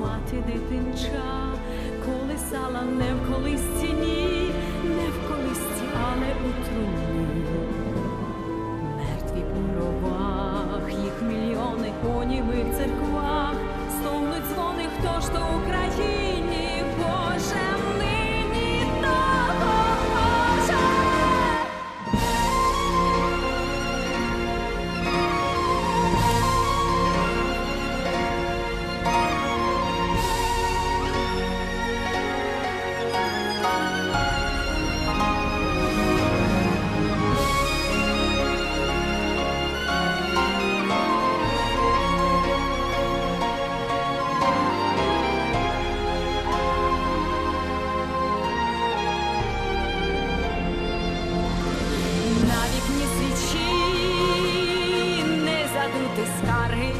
мати дитинча, колисала не в колисці, ні, не в колисці, але у труні. Мертві по ровах, їх мільйони по німих церквах, стогнуть дзвони, хто ж то Україні,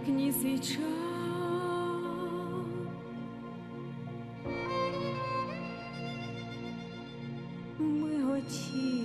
вікні свіча, ми готіли.